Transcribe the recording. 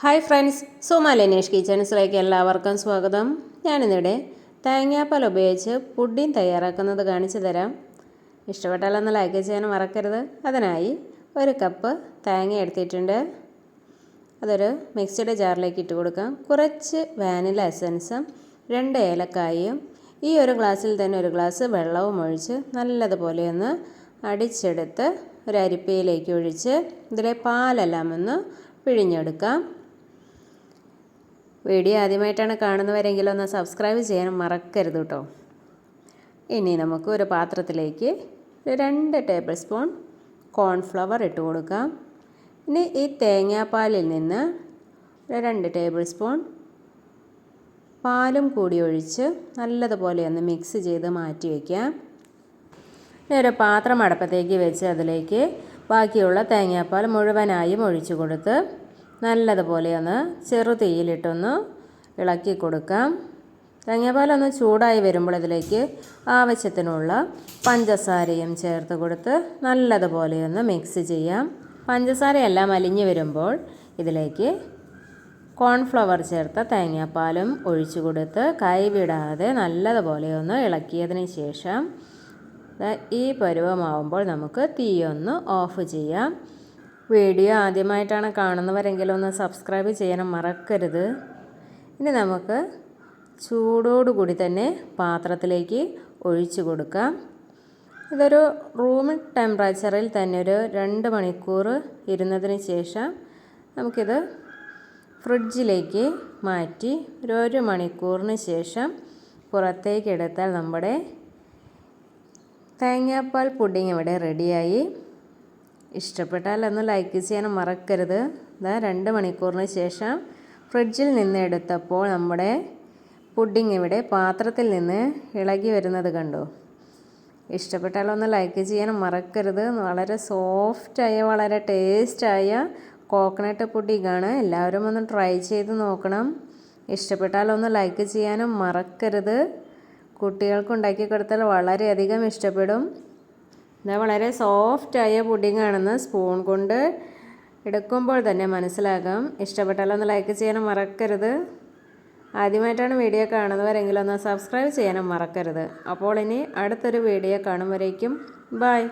Hi friends Suma Lenesh കിച്ചൺസിലേക്ക് എല്ലാവർക്കും സ്വാഗതം. ഞാനിന്നിവിടെ തേങ്ങാപ്പാൽ ഉപയോഗിച്ച് പുഡിങ് തയ്യാറാക്കുന്നത് കാണിച്ചു തരാം. ഇഷ്ടപ്പെട്ടാലൊന്ന് ലൈക്ക് ചെയ്യാൻ മറക്കരുത്. അതിനായി ഒരു കപ്പ് തേങ്ങ എടുത്തിട്ടുണ്ട്. അതൊരു മിക്സിയുടെ ജാറിലേക്ക് ഇട്ട് കൊടുക്കാം. കുറച്ച് വാനില എസൻസും രണ്ട് ഏലക്കായും ഈ ഒരു ഗ്ലാസ്സിൽ തന്നെ ഒരു ഗ്ലാസ് വെള്ളവും ഒഴിച്ച് നല്ലതുപോലെ ഒന്ന് അടിച്ചെടുത്ത് ഒരു അരിപ്പയിലേക്ക് ഒഴിച്ച് ഇതിലെ പാലെല്ലാം ഒന്ന് പിഴിഞ്ഞെടുക്കാം. വീഡിയോ ആദ്യമായിട്ടാണ് കാണുന്നവരെങ്കിലും ഒന്ന് സബ്സ്ക്രൈബ് ചെയ്യാൻ മറക്കരുത് കേട്ടോ ഇനി നമുക്ക് ഒരു പാത്രത്തിലേക്ക് രണ്ട് ടേബിൾ സ്പൂൺ കോൺഫ്ലവർ ഇട്ട് കൊടുക്കാം. ഇനി ഈ തേങ്ങാപ്പാലിൽ നിന്ന് രണ്ട് ടേബിൾ സ്പൂൺ പാലും കൂടി ഒഴിച്ച് നല്ലതുപോലെ ഒന്ന് മിക്സ് ചെയ്ത് മാറ്റി വയ്ക്കാം ഒരു പാത്രം അടപ്പത്തേക്ക് വെച്ച് അതിലേക്ക് ബാക്കിയുള്ള തേങ്ങാപ്പാൽ മുഴുവനായും ഒഴിച്ചു കൊടുത്ത് നല്ലതുപോലെ ഒന്ന് ചെറു തീയിലിട്ടൊന്ന് ഇളക്കി കൊടുക്കാം. തേങ്ങാപ്പാലൊന്ന് ചൂടായി വരുമ്പോൾ ഇതിലേക്ക് ആവശ്യത്തിനുള്ള പഞ്ചസാരയും ചേർത്ത് കൊടുത്ത് നല്ലതുപോലെ ഒന്ന് മിക്സ് ചെയ്യാം. പഞ്ചസാരയെല്ലാം അലിഞ്ഞു വരുമ്പോൾ ഇതിലേക്ക് കോൺഫ്ലവർ ചേർത്ത തേങ്ങാപ്പാലും ഒഴിച്ചു കൊടുത്ത് കൈവിടാതെ നല്ലതുപോലെ ഒന്ന് ഇളക്കിയതിന് ശേഷം ഈ പരുവമാവുമ്പോൾ നമുക്ക് തീയൊന്ന് ഓഫ് ചെയ്യാം. വീഡിയോ ആദ്യമായിട്ടാണ് കാണുന്നവരെങ്കിലും ഒന്ന് സബ്സ്ക്രൈബ് ചെയ്യാനും മറക്കരുത്. ഇനി നമുക്ക് ചൂടോടുകൂടി തന്നെ പാത്രത്തിലേക്ക് ഒഴിച്ചു കൊടുക്കാം. ഇതൊരു റൂം ടെമ്പറേച്ചറിൽ തന്നെ ഒരു രണ്ട് മണിക്കൂർ ഇരുന്നതിന് ശേഷം നമുക്കിത് ഫ്രിഡ്ജിലേക്ക് മാറ്റി ഒരു ഒരു മണിക്കൂറിന് ശേഷം പുറത്തേക്ക് എടുത്താൽ നമ്മുടെ തേങ്ങാപ്പാൽ പുഡിങ് ഇവിടെ റെഡിയായി ഇഷ്ടപ്പെട്ടാൽ ഒന്ന് ലൈക്ക് ചെയ്യാൻ മറക്കരുത്. ഇതാ രണ്ട് മണിക്കൂറിന് ശേഷം ഫ്രിഡ്ജിൽ നിന്ന് എടുത്തപ്പോൾ നമ്മുടെ പുഡിംഗ് ഇവിടെ പാത്രത്തിൽ നിന്ന് ഇളകി വരുന്നത് കണ്ടു. ഇഷ്ടപ്പെട്ടാൽ ഒന്ന് ലൈക്ക് ചെയ്യാൻ മറക്കരുത്. വളരെ സോഫ്റ്റായ വളരെ ടേസ്റ്റായ കോക്കനട്ട് പുഡിങ്ങാണ്. എല്ലാവരും ഒന്ന് ട്രൈ ചെയ്ത് നോക്കണം. ഇഷ്ടപ്പെട്ടാൽ ഒന്ന് ലൈക്ക് ചെയ്യാനും മറക്കരുത്. കുട്ടികൾക്ക് ഉണ്ടാക്കി കൊടുത്താൽ വളരെയധികം ഇഷ്ടപ്പെടും. ഇത് വളരെ സോഫ്റ്റായ പുഡിംഗ് ആണെന്ന് സ്പൂൺ കൊണ്ട് എടുക്കുമ്പോൾ തന്നെ മനസ്സിലാകാം. ഇഷ്ടപ്പെട്ടാലൊന്ന് ലൈക്ക് ചെയ്യാനും മറക്കരുത്. ആദ്യമായിട്ടാണ് വീഡിയോ കാണുന്നവരെങ്കിലും ഒന്ന് സബ്സ്ക്രൈബ് ചെയ്യാനും മറക്കരുത്. അപ്പോൾ ഇനി അടുത്തൊരു വീഡിയോ കാണും ബായ്